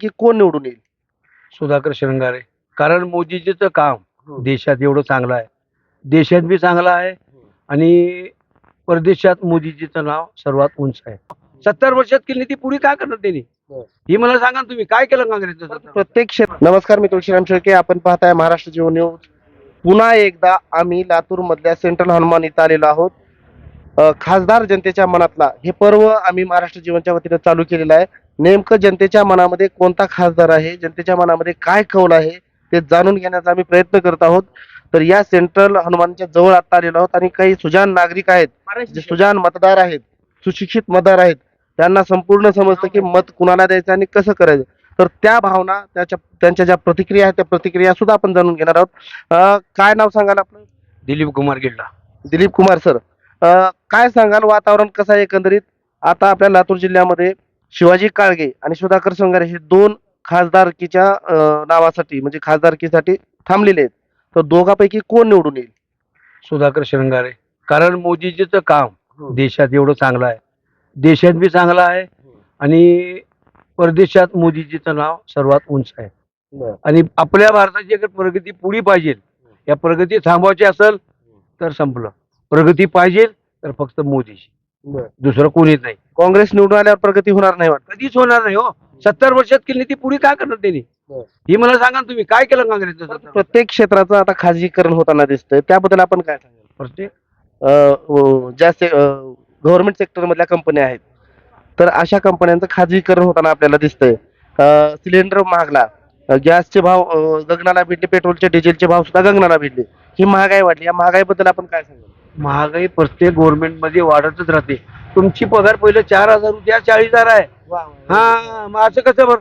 की कोण निवडून येईल? सुधाकर श्रंगारे कारण मोदीजीचं काम हो. देशात एवढं चांगलं आहे. देशात बी चांगलं आहे आणि परदेशात मोदीजीचं नाव सर्वात उंच आहे. सत्तर वर्षात केली ती पुरी काय करणार त्यांनी? हो. ही मला सांगा ना तुम्ही काय केलं काँग्रेसचं? प्रत्येक क्षेत्र नमस्कार मी तुळशीराम शेळके. आपण पाहताय महाराष्ट्र जीवन न्यूज. पुन्हा एकदा आम्ही लातूर मधल्या सेंट्रल हनुमान इथं आलेलो आहोत. खासदार जनतेच्या मनातला हे पर्व आम्ही महाराष्ट्र जीवनच्या वतीनं चालू केलेलं आहे. नेमकं जनतेच्या मनामध्ये कोणता खासदार आहे? जनतेच्या मनामध्ये काय कौल आहे? ते जाणून घेण्याचा आम्ही प्रयत्न करत आहोत. तर या सेंट्रल हनुमानच्या जवळ आता आलेलो आहोत आणि काही सुजान नागरिक आहेत जे सुजान मतदार आहेत सुशिक्षित मतदार आहेत त्यांना संपूर्ण समजतं की मत कुणाला द्यायचं आणि कसं करायचं. तर त्या भावना त्याच्या त्यांच्या ज्या प्रतिक्रिया आहेत त्या प्रतिक्रिया सुद्धा आपण जाणून घेणार आहोत. काय नाव सांगाल आपलं? दिलीप कुमार गिल्ला दिलीप कुमार सर. काय सांगाल? वातावरण कसं आहे एकंदरीत? आता आपल्या लातूर जिल्ह्यामध्ये शिवाजी काळगे आणि सुधाकर संगारे हे दोन खासदारकीच्या नावासाठी म्हणजे खासदारकीसाठी थांबलेले आहेत. तर दोघापैकी कोण निवडून येईल? सुधाकर श्रंगारे कारण मोदीजीचं काम हो. देशात एवढं चांगलं आहे. देशात बी चांगलं आहे आणि परदेशात मोदीजीचं नाव सर्वात उंच आहे. आणि आपल्या भारताची अगर प्रगती पुढी पाहिजे या प्रगती थांबवायची असेल तर संपलं. प्रगती पाहिजे तर फक्त मोदीची दुसरं कोणीच नाही. काँग्रेस निवडून आल्यावर प्रगती होणार नाही वाटत. कधीच होणार नाही हो. सत्तर वर्षात केली ती पुढी काय करणार त्यांनी? हो. ही मला सांगा ना तुम्ही काय केलं सत्तर वर्षात? प्रत्येक क्षेत्राचं आता खाजगीकरण होताना दिसतंय. त्याबद्दल आपण काय सांगाल? प्रत्येक? अ, व- ज्या गव्हर्नमेंट सेक्टर मधल्या कंपन्या आहेत. तर अशा कंपन्यांचं खाजगीकरण होताना आपल्याला दिसतंय. सिलेंडर महागला. अ, गॅसचे भाव अ, गगनाला भिडले पेट्रोलचे डिझेलचे भाव सुद्धा गगनाला भिडले. ही महागाई वाढली. या महागाईबद्दल आपण काय सांगाल? महागाई प्रत्येक गव्हर्नमेंटमध्ये वाढतच राहते. तुमची पगार पहिलं चार हजार होती चाळीस हजार आहे. हा मग असं कसं बरं?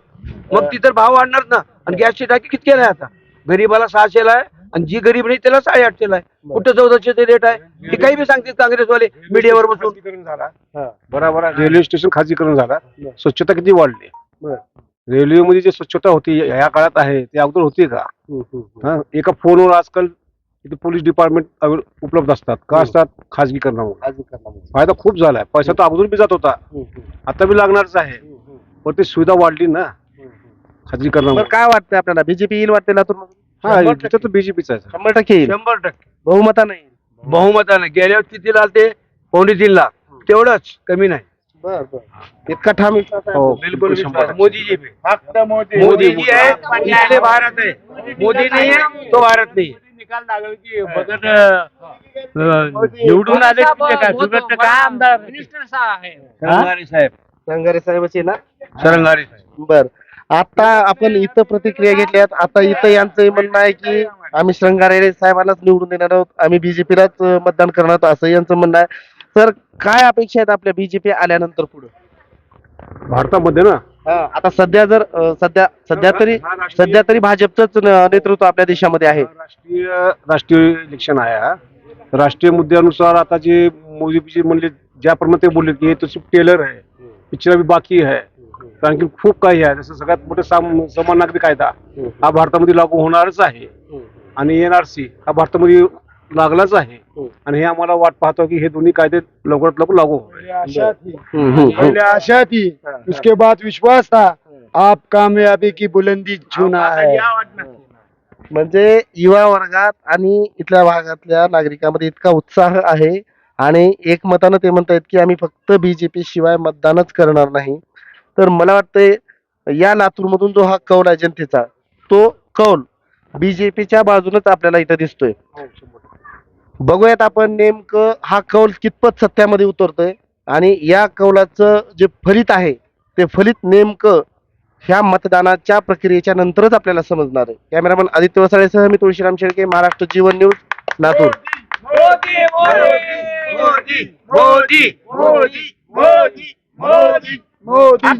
मग ती तर भाव वाढणार ना. आणि गॅसची टाकी किती आहे आता? गरीबाला सहाशेला आहे आणि जी गरीब नाही त्याला साडे आठशेला आहे. कुठं चौदाशे ते रेट आहे? ते काही बी सांगतील काँग्रेसवाले मीडियावर बसून. झाला. हा. बरोबर आहे. रेल्वे स्टेशन खाजगीकरण झाला. स्वच्छता किती वाढली. रेल्वेमध्ये जी स्वच्छता होती या काळात आहे ती अगोदर होती का. हा? एका फोनवर आजकाल इथे पोलीस डिपार्टमेंट उपलब्ध असतात. का हम्म. असतात? खाजगीकरणामुळे खाजगीकरणामुळे. फायदा खूप झालाय. पैसा तर अगोदर बी जात होता. आता बी लागणारच आहे. पण ती सुविधा वाढली ना. बरं काय वाटतंय आपल्याला? बीजेपी येईल वाटते लातूर हा तिथं तर बीजेपीच आहे शंभर टक्के येईल. शंभर टक्के. बहुमता नाही बहुमतानं. गेल्या वर्षी किती लागते पावणे तीन लाख तेवढंच कमी नाही. बर बर. इतका ठाम विश्वास आहे. हो. बिलकुल शंभर. टक्के. मोदीजी पे फक्त मोदी मोदी जी है इसलिए भारत है मोदी नहीं. है तो भारत नहीं. है निकाल लागल की निवडून आले की काय? सुगत काय आमदार शरंगारे साहेब. साहेबाची ना? साहेब. बर. आता आपण इथं प्रतिक्रिया घेतल्यात आता इथं यांचं म्हणणं आहे की आम्ही श्रंगारे साहेबांनाच निवडून देणार आहोत. आम्ही बीजेपीलाच मतदान करणार आहोत. असं यांचं म्हणणं आहे. तर काय अपेक्षा आहेत आपल्या बीजेपी आल्यानंतर पुढे? भारतामध्ये ना? आता सध्या जर अं, सध्या सध्या तरी सध्या तरी भाजपचंच न- नेतृत्व आपल्या देशामध्ये आहे. राष्ट्रीय राष्ट्रीय इलेक्शन आहे हा. राष्ट्रीय मुद्द्यानुसार आता जे मोदीजी म्हणले ज्याप्रमाणे ते बोलले की हे टेलर आहे. पिक्चर बाकी आहे. आणखी खूप काही आहे. जसं सगळ्यात मोठे साम- समान नागरिक कायदा हा. भारतामध्ये लागू होणारच आहे. आणि एनआरसी हा भारतामध्ये लागलाच आहे. आणि हे आम्हाला वाट पाहतो की हे दोन्ही कायदे लवकरात लवकर लागू आशा थी. पहले आशा उसके बाद विश्वास था. आप कामयाबी की बुलंदी छूना है. म्हणजे युवा वर्गात आणि इथल्या भागातल्या नागरिकांमध्ये इतका उत्साह आहे आणि एकमतानं ते म्हणतायत की आम्ही फक्त बीजेपी शिवाय मतदानच करणार नाही. तर मला वाटतंय या लातूरमधून जो हा कौल आहे जनतेचा तो कौल बीजेपीच्या बाजूनच आपल्याला इथं दिसतोय. बघूयात आपण नेमकं हा कौल कितपत सत्यामध्ये उतरतोय. आणि या कौलाचं जे फलित आहे ते फलित नेमकं ह्या मतदानाच्या प्रक्रियेच्या नंतरच आपल्याला समजणार आहे. कॅमेरामन आदित्य वसाळेसह मी तुळशीराम शेळके महाराष्ट्र जीवन न्यूज लातूर. मोदी मोदी मोदी मोदी मोदी